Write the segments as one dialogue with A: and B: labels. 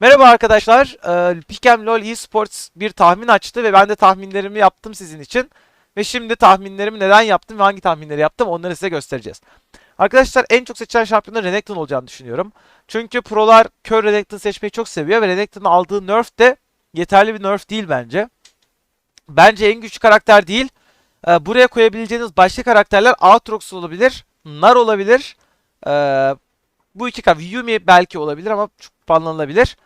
A: Merhaba arkadaşlar. Ee, Pikem LoL Esports bir tahmin açtı ve ben de tahminlerimi yaptım sizin için. Ve şimdi tahminlerimi neden yaptım ve hangi tahminleri yaptım onları size göstereceğiz. Arkadaşlar en çok seçilen şampiyonun Renekton olacağını düşünüyorum. Çünkü prolar kör Renekton seçmeyi çok seviyor ve Renekton'un aldığı nerf de yeterli bir nerf değil bence. Bence en güçlü karakter değil. Ee, buraya koyabileceğiniz başka karakterler Aatrox olabilir, Nar olabilir. Ee, bu iki karakter Yumi belki olabilir ama çok banlanılabilir.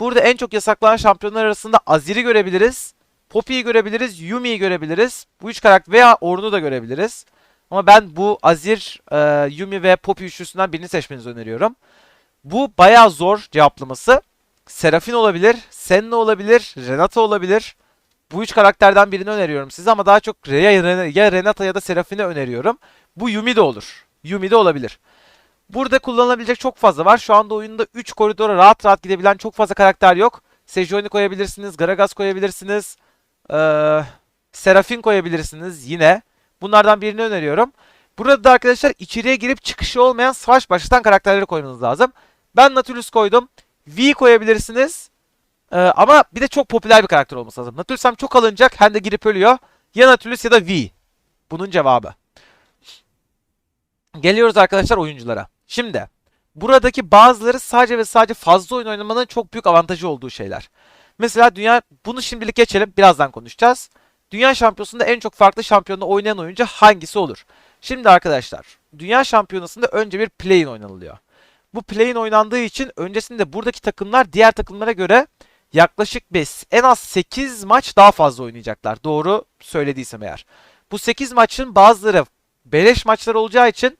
A: Burada en çok yasaklanan şampiyonlar arasında Azir'i görebiliriz. Poppy'yi görebiliriz. Yumi'yi görebiliriz. Bu üç karakter veya Ornn'u da görebiliriz. Ama ben bu Azir, e, Yumi ve Poppy üçlüsünden birini seçmenizi öneriyorum. Bu bayağı zor cevaplaması. Serafin olabilir, Senna olabilir, Renata olabilir. Bu üç karakterden birini öneriyorum size ama daha çok ya, Renata ya da Serafin'i öneriyorum. Bu Yumi de olur. Yumi de olabilir. Burada kullanılabilecek çok fazla var. Şu anda oyunda 3 koridora rahat rahat gidebilen çok fazla karakter yok. Sejuani koyabilirsiniz, Gragas koyabilirsiniz, ee, Serafin koyabilirsiniz yine. Bunlardan birini öneriyorum. Burada da arkadaşlar içeriye girip çıkışı olmayan savaş başlatan karakterleri koymanız lazım. Ben Nautilus koydum. V koyabilirsiniz. Ee, ama bir de çok popüler bir karakter olması lazım. Nautilus hem çok alınacak hem de girip ölüyor. Ya Nautilus ya da V. Bunun cevabı. Geliyoruz arkadaşlar oyunculara. Şimdi buradaki bazıları sadece ve sadece fazla oyun oynamanın çok büyük avantajı olduğu şeyler. Mesela dünya bunu şimdilik geçelim. Birazdan konuşacağız. Dünya şampiyonasında en çok farklı şampiyonda oynayan oyuncu hangisi olur? Şimdi arkadaşlar, dünya şampiyonasında önce bir play-in oynanılıyor. Bu play-in oynandığı için öncesinde buradaki takımlar diğer takımlara göre yaklaşık 5, en az 8 maç daha fazla oynayacaklar. Doğru söylediysem eğer. Bu 8 maçın bazıları beleş maçlar olacağı için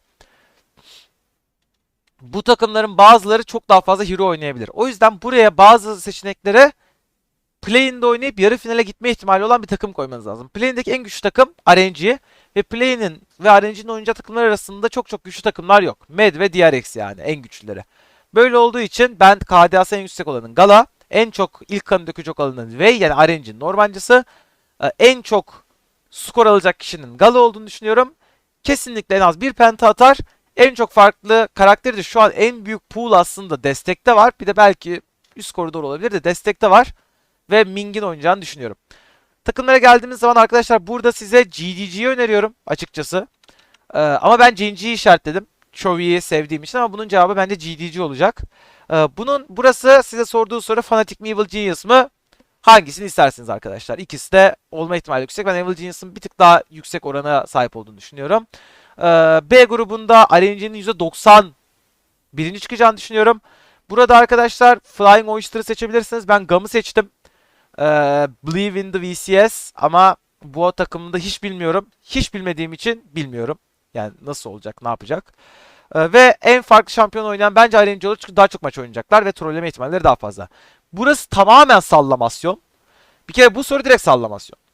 A: bu takımların bazıları çok daha fazla hero oynayabilir. O yüzden buraya bazı seçeneklere play-in'de oynayıp yarı finale gitme ihtimali olan bir takım koymanız lazım. Play-in'deki en güçlü takım RNG ve play-in'in ve RNG'nin oynayacağı takımlar arasında çok çok güçlü takımlar yok. Med ve DRX yani en güçlüleri. Böyle olduğu için ben KDA'sı en yüksek olanın Gala, en çok ilk kanı dökecek olanın Vey yani RNG'nin ormancısı, e, en çok skor alacak kişinin Gala olduğunu düşünüyorum. Kesinlikle en az bir penta atar. En çok farklı karakteri de şu an en büyük pool aslında destekte var. Bir de belki üst koridor olabilir de destekte var. Ve Ming'in oynayacağını düşünüyorum. Takımlara geldiğimiz zaman arkadaşlar burada size GGG'yi öneriyorum açıkçası. Ee, ama ben GG'yi işaretledim. Chovy'yi sevdiğim için ama bunun cevabı bence GDG olacak. Ee, bunun burası size sorduğu soru Fnatic mi Evil Genius mı? Hangisini istersiniz arkadaşlar? İkisi de olma ihtimali yüksek. Ben Evil Genius'ın bir tık daha yüksek orana sahip olduğunu düşünüyorum. Ee, B grubunda RNG'nin %90 birinci çıkacağını düşünüyorum. Burada arkadaşlar Flying Oyster'ı seçebilirsiniz. Ben Gam'ı seçtim. Ee, Believe in the VCS ama bu takımında hiç bilmiyorum. Hiç bilmediğim için bilmiyorum. Yani nasıl olacak, ne yapacak. Ee, ve en farklı şampiyon oynayan bence RNG olur çünkü daha çok maç oynayacaklar ve trolleme ihtimalleri daha fazla. Burası tamamen sallamasyon. Bir kere bu soru direkt sallamasyon.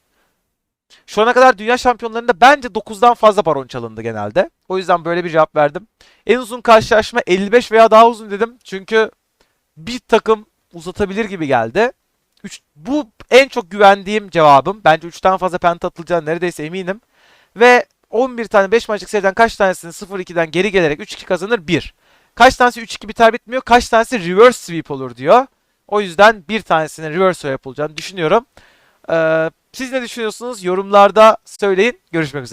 A: Şu ana kadar dünya şampiyonlarında bence 9'dan fazla baron çalındı genelde. O yüzden böyle bir cevap verdim. En uzun karşılaşma 55 veya daha uzun dedim. Çünkü bir takım uzatabilir gibi geldi. Üç, bu en çok güvendiğim cevabım. Bence 3'ten fazla penta atılacağına neredeyse eminim. Ve 11 tane 5 maçlık seriden kaç tanesini 0-2'den geri gelerek 3-2 kazanır? 1. Kaç tanesi 3-2 biter bitmiyor? Kaç tanesi reverse sweep olur diyor. O yüzden bir tanesinin reverse yapılacağını düşünüyorum. Ee, siz ne düşünüyorsunuz? Yorumlarda söyleyin. Görüşmek üzere.